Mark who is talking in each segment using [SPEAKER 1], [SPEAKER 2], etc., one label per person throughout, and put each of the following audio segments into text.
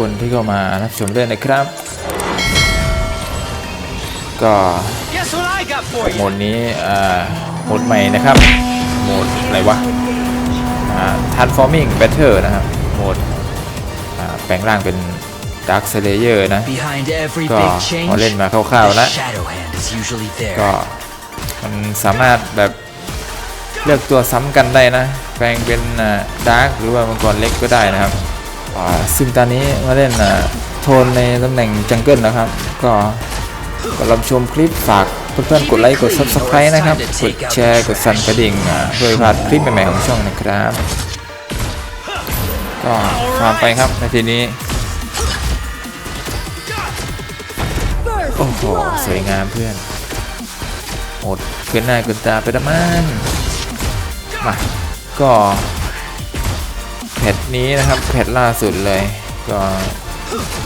[SPEAKER 1] คนที่เข้ามารับชมด้วยนะครับ ก็
[SPEAKER 2] Guess what I got for
[SPEAKER 1] โหม
[SPEAKER 2] you?
[SPEAKER 1] ดนี้อ่าโหมดใหม่นะครับ โหมดอะไรวะอ่า transforming battle นะครับ โหมดอ่าแปลงร่างเป็น dark slayer นะ
[SPEAKER 2] Behind every
[SPEAKER 1] ก็
[SPEAKER 2] big change,
[SPEAKER 1] พอเล่นมาคร่าวๆ
[SPEAKER 2] the
[SPEAKER 1] นะ
[SPEAKER 2] shadow hand is usually
[SPEAKER 1] ก็
[SPEAKER 2] there.
[SPEAKER 1] มันสามารถแบบเลือกตัวซ้ำกันได้นะ แปลงเป็นดาร์กหรือว่ามังกรเล็กก็ได้นะครับอ่า ซึ่งตอนนี้มาเล่นอ่าโทนในตำแหน่งจังเกิลนะครับ ก็ก็รับชมคลิปฝากเพื่อนๆกดไลค์กด subscribe นะครับ กดแชร์กดสั่นกระดิ่งเพื่อพลาดคลิปใหม่ๆของช่องนะครับ ก็ตามไปครับในทีนี้ โอ้โห สวยงามเพื่อนหมดเกินหน้าเกินตาไปละมันมาก็ ทนี้นะครับแพทล่าสุดเลยก็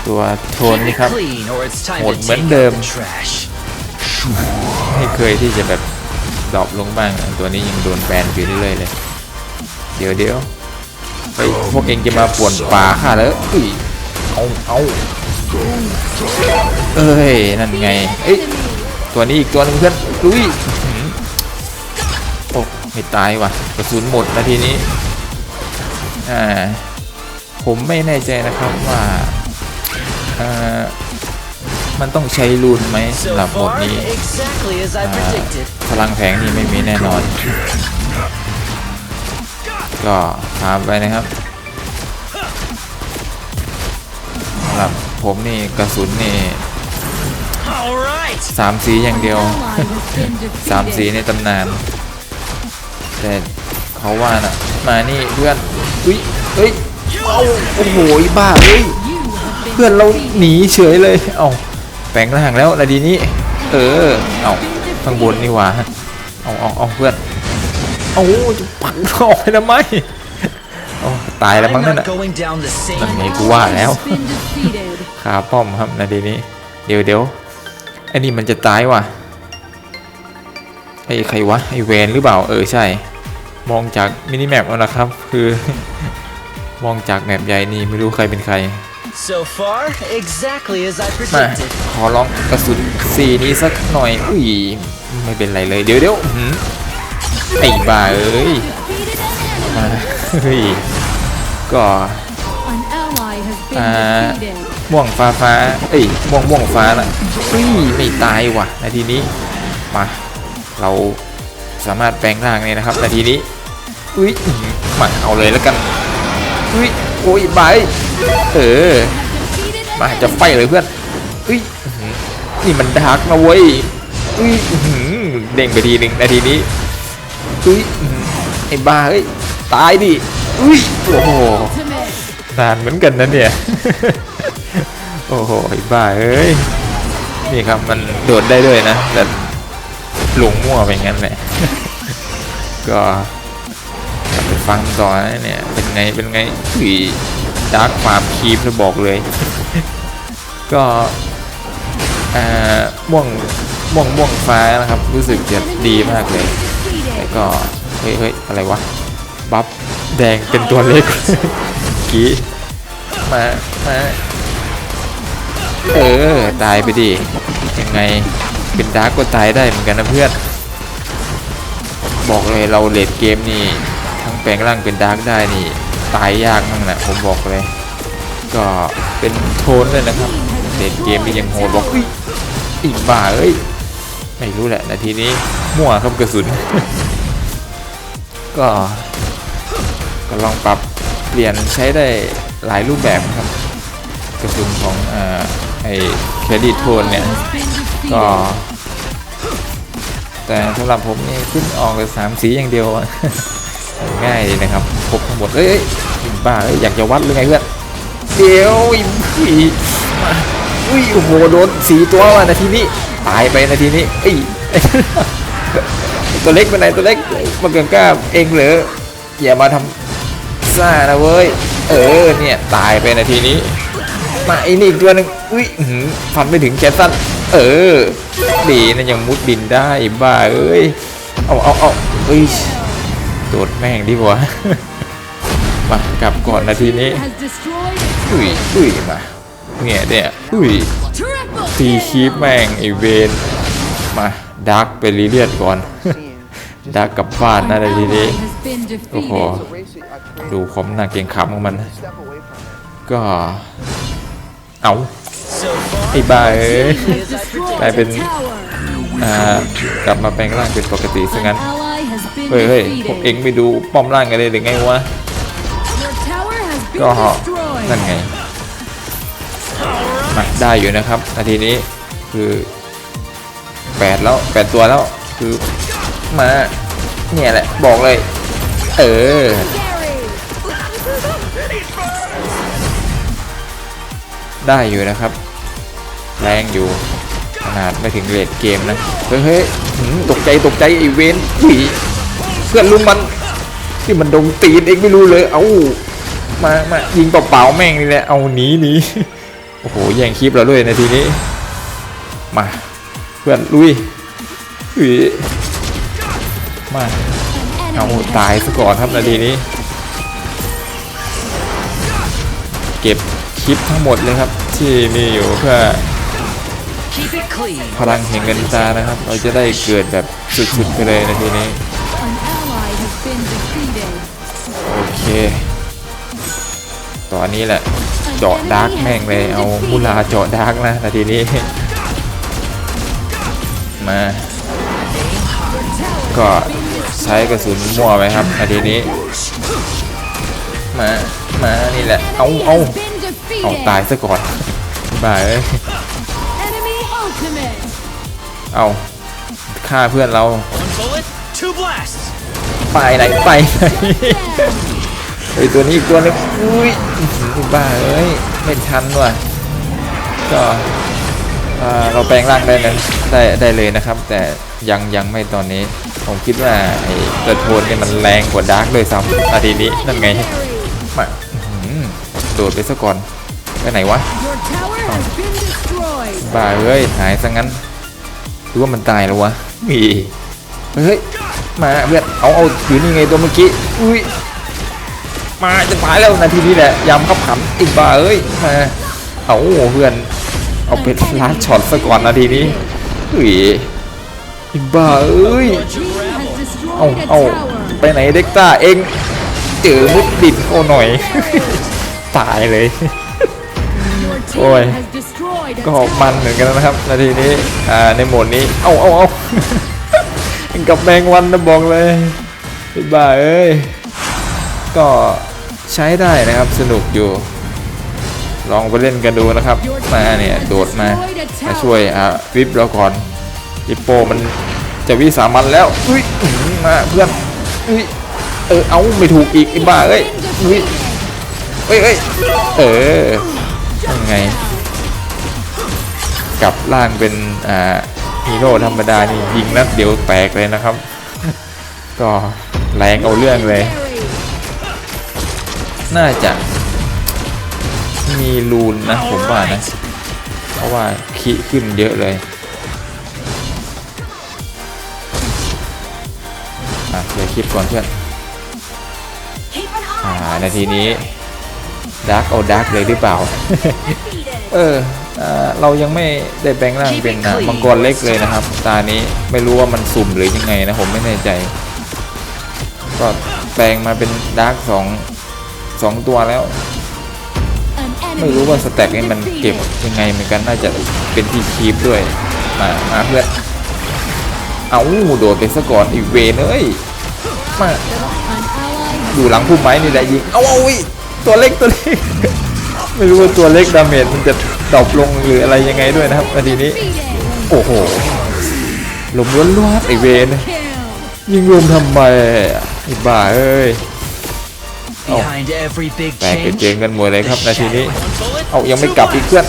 [SPEAKER 1] ตัวโทน
[SPEAKER 2] Keep
[SPEAKER 1] นี่
[SPEAKER 2] it
[SPEAKER 1] ครับ
[SPEAKER 2] clean or it's time
[SPEAKER 1] หมด
[SPEAKER 2] to
[SPEAKER 1] เหมือน
[SPEAKER 2] take
[SPEAKER 1] เดิ
[SPEAKER 2] out
[SPEAKER 1] ม
[SPEAKER 2] the trash.
[SPEAKER 1] ไม่เคยที่จะแบบดรอปลงบ้างตัวนี้ยังโดนแบนอยู่เรื่อยๆเลย เดี๋ยวเดี๋ยวไปพวกเองจะมาป่วนป่าข้าแล้วอุ้ยเอาเอาเอ้ยนั่นไงเอ้ยตัวนี้อีกตัวหนึงเพื่อนลุยอื้อหือโอ้ไม่ตายว่ะกระสุนหมดนาทีนี้ อ่าผมไม่แน่ใจนะครับว่าอ่ามันต้องใช้รูนไหมสำ
[SPEAKER 2] So
[SPEAKER 1] หรับโหมด
[SPEAKER 2] far,
[SPEAKER 1] นี้
[SPEAKER 2] exactly as I
[SPEAKER 1] อ่า
[SPEAKER 2] predicted.
[SPEAKER 1] พลังแผงนี่ไม่มีแน่นอน ก็ตามไปนะครับสำหรับผมนี่กระสุนนี่
[SPEAKER 2] All right.
[SPEAKER 1] สามสีอย่างเดียวสามสีในตำนาน แต่ เขาว่าน่ะ มานี่เพื่อนอุ้ยเฮ้ยเอาโอ้โหบ้าเฮ้ยเพื่อนเราหนีเฉยเลยเอาแปลงร่างแล้วนาทีนี้ เออเอาข้างบนนี่หว่าเอาเอาเอาเพื่อนเอาจะปักออกไปทำไมเอาตายแล้วมั้งนั่นน่ะนั่นไงกูว่าแล้ว
[SPEAKER 3] been defeated.
[SPEAKER 1] คาป้อมครับนาทีนี้ เดี๋ยวเดี๋ยวไอ้นี่มันจะตายว่ะไอ้ใครวะไอ้แวนหรือเปล่าเออใช่ มองจากมินิแมปเอานะครับ คือ มองจากแมปใหญ่นี่ไม่รู้ใครเป็นใคร
[SPEAKER 2] So far, exactly as I
[SPEAKER 1] มา
[SPEAKER 2] predicted.
[SPEAKER 1] ขอลองกระสุนสีนี้สักหน่อย อุ้ย ไม่เป็นไรเลย เดี๋ยวเดี๋ยวอื้อหือไอ้บ้าเอ้ยมาเฮ้ย ก็
[SPEAKER 3] An ally has been
[SPEAKER 1] À.
[SPEAKER 3] defeated.
[SPEAKER 1] ม่วงฟ้าฟ้า เอ้ย ม่วงม่วงฟ้าน่ะอุ้ย ไม่ตายว่ะ นาทีนี้ มา เราสามารถแปลงร่างเนี่ยนะครับ นาทีนี้ อุ้ยมาเอาเลยแล้วกันอุ้ยโอ้ยบายเออมาจะไฟเลยเพื่อนอุ้ยนี่มันดาร์กนะเว้ยอุ้ยหือเด้งไปทีหนึ่งนาทีนี้อุ้ยไอ้บ้าเอ้ยตายดิอุ้ยโอ้โหนานเหมือนกันนะเนี่ยโอ้โหไอ้บ้าเอ้ยนี่ครับมันโดดได้ด้วยนะแต่หลงมั่วไปงั้นแหละก็ ฟังต่อนะเนี่ย เป็นไง เป็นไงอุ้ยดาร์กความคีบจะบอกเลย ก็อ่าม่วง ม่วง ม่วงฟ้านะครับ รู้สึกจะดีมากเลย แล้วก็ เฮ้ยเฮ้ยอะไรวะ บัฟแดงเป็นตัวเล็กกี้มา มา เออ ตายไปดิ ยังไง เป็นดาร์กก็ตายได้เหมือนกันนะเพื่อน บอกเลยเราเลดเกมนี่ แปลงร่างเป็นดาร์กได้นี่ตายยากมากนะผมบอกเลย ก็เป็นโทนเลยนะครับเลดเกมนี่ยังโหดบอกอีกบ้าเอ้ยไม่รู้แหละนาทีนี้มั่วครับกระสุน ก็ ก็ลองปรับเปลี่ยนใช้ได้หลายรูปแบบครับ กระสุนของอไอเครดิตโทนเนี่ย ก็ แต่สำหรับผมนี่ขึ้นออกเลยสามสีอย่างเดียว ง่ายดีนะครับครบทั้งหมดเอ้ยบ้าเอ้ยอยากจะวัดหรือไงเพื่อนเดี๋ยวอุ้ยอุ้ยโอ้โหโดนสีตัวว่ะนาทีนี้ตายไปนาทีนี้เอ้ยตัวเล็กไปไหนตัวเล็กมาเกินกล้าเองเหรออย่ามาทำซ่านะเว้ยเออเนี่ยตายไปนาทีนี้มาไอ้นี่อีกตัวหนึ่งอุ้ยฟันไม่ถึงแขนสั้นเออ ดีนะยังมุดดินได้บ้าเอ้ยเอาเอาเอาเอ้ย โดดแม่งดีกว่า มากลับก่อนนาทีนี้
[SPEAKER 3] Has destroyed
[SPEAKER 1] อุ้ยอุ้ยมาเนี่ยเนี่ยอุ้ย
[SPEAKER 3] Triple
[SPEAKER 1] ตีคีปแม่งไอเวนมาดักไปรีเลียดก่อน ดักกลับบ้านนะในทีนี้
[SPEAKER 3] ally has been
[SPEAKER 1] โอ้โห
[SPEAKER 3] defeated.
[SPEAKER 1] ดูความน่าเกรงขามของมัน ก็เอา
[SPEAKER 2] So far,
[SPEAKER 1] ไอ้บ้าเอ้ย
[SPEAKER 2] exactly as I predicted.
[SPEAKER 1] กลายเป็น
[SPEAKER 3] Tower.
[SPEAKER 1] อ่ากลับมาแปลงร่างเป็นปกติซะ
[SPEAKER 3] An
[SPEAKER 1] งั้น
[SPEAKER 3] ally has been
[SPEAKER 1] เฮ้ยเฮ้ยพวกเองไม่ดูป้อมร่างกันเลยหรือไงวะ ก็
[SPEAKER 3] been destroyed.
[SPEAKER 1] นั่นไงมาได้อยู่นะครับ นาทีนี้คือแปดแล้วแปดตัวแล้วคือมาเนี่ยแหละ บอกเลย เออได้อยู่นะครับ แรงอยู่ขนาดไม่ถึงเลดเกมนะ เฮ้ยเฮ้ยหืมตกใจตกใจไอเวนผี พื่อนลุงมันที่มันดงตีนเองไม่รู้เลย เอามามายิงเปล่าๆแม่งนี่แหละเอาหนีหนีโอ้โหแย่งคลิปเราด้วยนาทีนี้ มาเพื่อนลุยอุ้ยมา
[SPEAKER 3] An
[SPEAKER 1] เอา
[SPEAKER 3] enemy has
[SPEAKER 1] ตายซะก่อนครับนาทีนี้ เก็บคลิปทั้งหมดเลยครับ ที่มีอยู่เพื่อ
[SPEAKER 2] Keep it clean.
[SPEAKER 1] พลังแห่งเงินตรานะครับ เราจะได้เกิดแบบสุดๆไปเลยนาทีนี้ โอเคตอนนี้แหละ เจาะดาร์กแม่งเลย เอามูลาเจาะดาร์กนะนาทีนี้ มา ก็ใช้กระสุนมั่วไปครับนาทีนี้ มา มา นี่แหละ เอาเอา
[SPEAKER 3] Has been
[SPEAKER 1] เอา
[SPEAKER 3] defeated.
[SPEAKER 1] ตายซะก่อนบ้าเอ้ย
[SPEAKER 3] Enemy ultimate.
[SPEAKER 1] เอาฆ่าเพื่อนเรา ไปไหนไปไหนไอตัวนี้อีกตัวนึงอุ้ยบ้าเอ้ยไม่ทันว่ะก็เราแปลงร่างได้เลยได้ได้เลยนะครับ แต่ยังยังไม่ตอนนี้ ผมคิดว่าไอ้เกิดโทนเนี่ยมันแรงกว่าดาร์กเลยซ้ำนาทีนี้นั่นไงมาอื้อหือโดดไปซะก่อนไปไหนวะบ้าเอ้ยหายซะงั้นหรือว่ามันตายแล้ววะมีเฮ้ยมาเพื่อน เอาเอาอยู่นี่ไงตัวเมื่อกี้ อุ้ย มาจะตายแล้วนาทีนี้แหละยำขับขันอีกบ้าเอ้ยมาเอาเพื่อน เอาเป็นล้านช็อตซะก่อนนาทีนี้อุ้ยอีกบ้าเอ้ย เอาเอาไปไหนเด็กต้าเองเจอมุดดินเขาหน่อย ตายเลย
[SPEAKER 3] Your team
[SPEAKER 1] Ôi.
[SPEAKER 3] has destroyed a
[SPEAKER 1] ก็มันเหมือนกันนะครับ นาทีนี้ อ่า ในโหมดนี้ เอาเอาเอา กับแมงวันนะบอกเลยไอ้บ้าเอ้ย ก็ใช้ได้นะครับสนุกอยู่ ลองไปเล่นกันดูนะครับ มาเนี่ยโดดมามาช่วยอ่าวิปเราก่อนอิปโปมันจะวิสามันแล้วอุ้ยมาเพื่อนอุ้ยเออเอาไม่ถูกอีกไอ้บ้าเอ้ยอุ้ยเอ้ยเอ้ยเออยังไง กลับร่างเป็นอ่า ฮีโร่ธรรมดานี่ยิงนัดเดี๋ยวแตกเลยนะครับ ก็แรงเอาเรื่องเลย น่าจะ มีรูนนะผมว่านะ เพราะว่าคิขึ้นเยอะเลยอะเคลียร์คลิปก่อนเพื่อนอ่านาทีนี้ดาร์กเอาดาร์กเลยหรือเปล่า เออ เรายังไม่ได้แปลงร่างเป็นอะมังกรเล็กเลยนะครับ ตานี้ไม่รู้ว่ามันสุ่มหรือยังไงนะผมไม่แน่ใจ ก็แปลงมาเป็นดาร์กสองสองตัวแล้ว
[SPEAKER 3] An
[SPEAKER 1] ไม่
[SPEAKER 3] enemy
[SPEAKER 1] รู้ว่า
[SPEAKER 3] has
[SPEAKER 1] สแต็ก
[SPEAKER 3] been
[SPEAKER 1] นี่มันเก็บ
[SPEAKER 3] defeated.
[SPEAKER 1] ยังไงเหมือนกันน่าจะเป็นที่คีบด้วย มามาเพื่อนเอาโดดไปซะก่อนอีกเวนเอ้ยมา
[SPEAKER 3] An ally has
[SPEAKER 1] อยู่หลังพุ่มไม้นี่แหละยิงเอาเอาอุ้ยตัวเล็กตัวเล็ก ไม่รู้ว่าตัวเล็กดาเมจมันจะดรอปลงหรืออะไรยังไงด้วยนะครับนาทีนี้
[SPEAKER 3] defeated.
[SPEAKER 1] โอ้โหลมล้วนๆไอเวน
[SPEAKER 3] Kill.
[SPEAKER 1] ยิงลมทำไมอะไอ้บ้าเอ้ย Oh.
[SPEAKER 2] Behind every big
[SPEAKER 1] แตกกระ
[SPEAKER 2] change,
[SPEAKER 1] เจิงกันหมดเลยครับ
[SPEAKER 2] the
[SPEAKER 1] นาที
[SPEAKER 2] shadow.
[SPEAKER 1] นี้
[SPEAKER 2] One bullet,
[SPEAKER 1] เอายังไม่
[SPEAKER 2] two
[SPEAKER 1] กลับอีก
[SPEAKER 2] blasts.
[SPEAKER 1] เพื่อน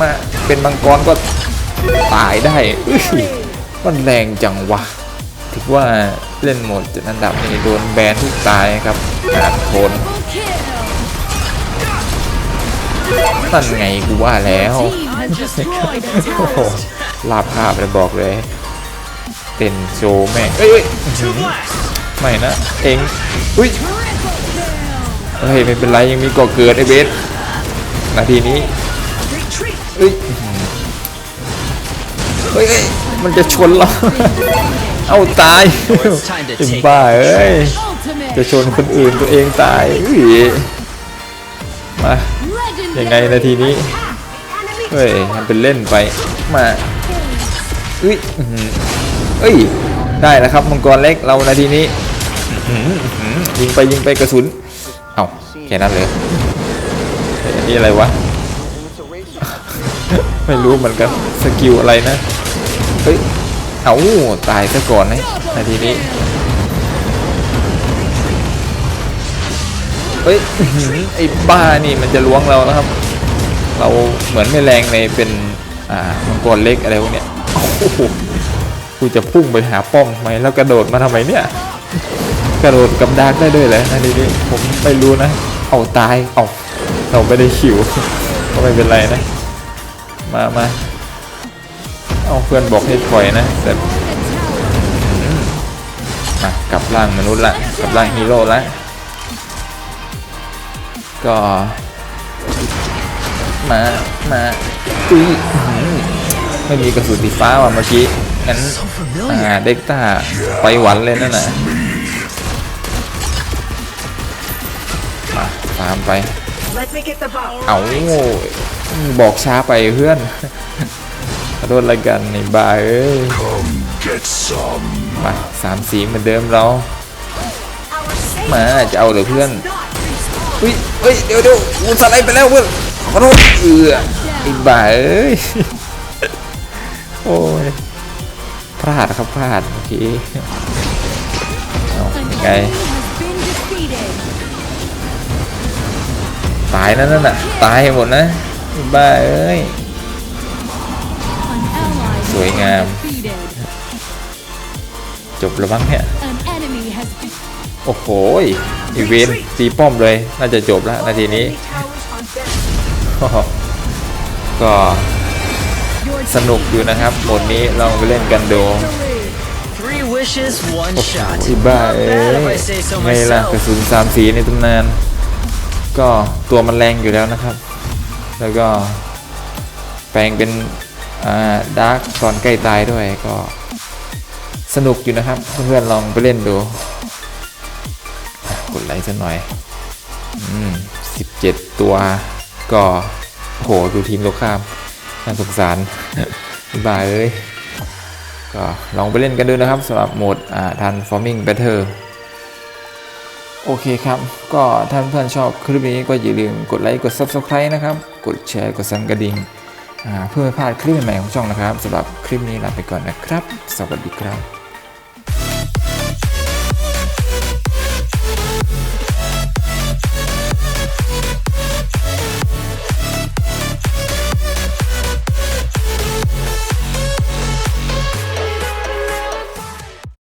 [SPEAKER 1] มาเป็นมังกรก็ตายได้อุ้ยมันแรงจังวะถือว่าเล่นโหมดเจ็ดอันดับนี่โดนแบนทุกตายครับอ่านโทน
[SPEAKER 3] Double kill.
[SPEAKER 1] นั่นไงกูว่าแล้ว
[SPEAKER 3] Team has destroyed a
[SPEAKER 1] โอ้โห
[SPEAKER 3] tower.
[SPEAKER 1] ลาบคาบเลยบอกเลยเต้นโชว์แม่งเอ้ยเอ้ย
[SPEAKER 2] Two blasts.
[SPEAKER 1] ไม่นะ เองอุ้ย
[SPEAKER 3] Triple kill.
[SPEAKER 1] เฮ้ยไม่เป็นไรยังมีก่อเกิดไอเบสนาทีนี้
[SPEAKER 2] Retreat.
[SPEAKER 1] เอ้ยอื้อหือเฮ้ยเอ้ยมันจะชนเราเอาตาย
[SPEAKER 2] It's time to
[SPEAKER 1] ไอ้
[SPEAKER 2] take
[SPEAKER 1] บ้าเอ้ย
[SPEAKER 3] Ultimate.
[SPEAKER 1] จะชนคนอื่นตัวเองตายอุ้ยมา
[SPEAKER 3] Legendary.
[SPEAKER 1] ยังไงนาทีนี้ เฮ้ยมันเป็นเล่นไป มาเอ้ยเอ้ย ได้แล้วครับมังกรเล็กเรานาทีนี้ยิงไปยิงไปกระสุน เอ้าแค่นั้นเลยนนี้อะไรวะ ไม่รู้เหมือนกันสกิลอะไรนะ เฮ้ย เอาตายซะก่อนนะนาทีนี้ เฮ้ยไอ้บ้านี่มันจะล้วงเรานะครับ เราเหมือนไม่แรงในเป็นอ่ามังกรเล็กอะไรพวกเนี้ยโอ้โหกูจะพุ่งไปหาป้อมทำไมแล้วกระโดดมาทำไมเนี่ย กระโดดกับดาร์กได้ด้วยเหรอนาทีนี้ผมไม่รู้นะ เอาตายเอาเราไม่ได้ขิวก็ไม่เป็นไรนะ มามาเอาเพื่อนบอกให้ถอยนะแต่มากลับร่างมนุษย์ละกลับร่างฮีโร่ละ ก็มามาอุ้ยอื้อหือไม่มีกระสุนสีฟ้าว่ะเมื่อกี้งั้น
[SPEAKER 2] So familiar.
[SPEAKER 1] อ่าเด็กต้าไปหวันเลยนั่นน่ะมาตามไป
[SPEAKER 4] Let me get the box.
[SPEAKER 1] เอาบอกช้าไปเพื่อนขอโทษอะไรกันในบ้าเอ้ย
[SPEAKER 5] Get some.
[SPEAKER 1] มาสามสีเหมือนเดิมเรา
[SPEAKER 4] Our safe
[SPEAKER 1] มาจะเอาเหรือเพื่อน อุ้ยเฮ้ยเดี๋ยวเดี๋ยวกูสไลด์ไปแล้วเพื่อนขอโทษเอือไอ้บ้าเอ้ยโอ้ยพลาดครับพลาดเมื่อกี้เอาไงตายนั่นน่ะตายหมดนะบ้าเอ้ยสวยงาม จบแล้วมั้งเนี่ย โอ้โห อีเวนต์ตีป้อมเลย น่าจะจบแล้วนาทีนี้
[SPEAKER 4] Enemy towers on deck.
[SPEAKER 1] ก็
[SPEAKER 3] your
[SPEAKER 1] สนุกอยู่นะครับโหมดนี้ลองไปเล่นกันดู
[SPEAKER 3] victory.
[SPEAKER 2] Three wishes, one
[SPEAKER 1] โอ้โห
[SPEAKER 2] shot.
[SPEAKER 1] ที่บ้าเอ้
[SPEAKER 2] Not bad if
[SPEAKER 1] ย
[SPEAKER 2] I say so
[SPEAKER 1] ไงล่ะ
[SPEAKER 2] myself.
[SPEAKER 1] กระสุนสามสีในตำนาน ก็ตัวมันแรงอยู่แล้วนะครับ แล้วก็แปลงเป็นอ่าดาร์กตอนใกล้ตายด้วยก็สนุกอยู่นะครับ เพื่อนๆลองไปเล่นดูอะ กดไลค์สักหน่อย อืมสิบเจ็ดตัวก็โหดูทีมโลข้ามน่าสงสารบ้าเอ้ยก็ลองไปเล่นกันดูนะครับสำหรับโหมดอ่า Transforming Battle โอเคครับ ก็ถ้าเพื่อนชอบคลิปนี้ก็อย่าลืมกดไลค์กด Subscribe นะครับ กดแชร์กดสั่นกระดิ่งเพื่อไม่พลาดคลิปใหม่ๆของช่องนะครับสำหรับคลิปนี้ลาไปก่อนนะครับ สวัสดีครับ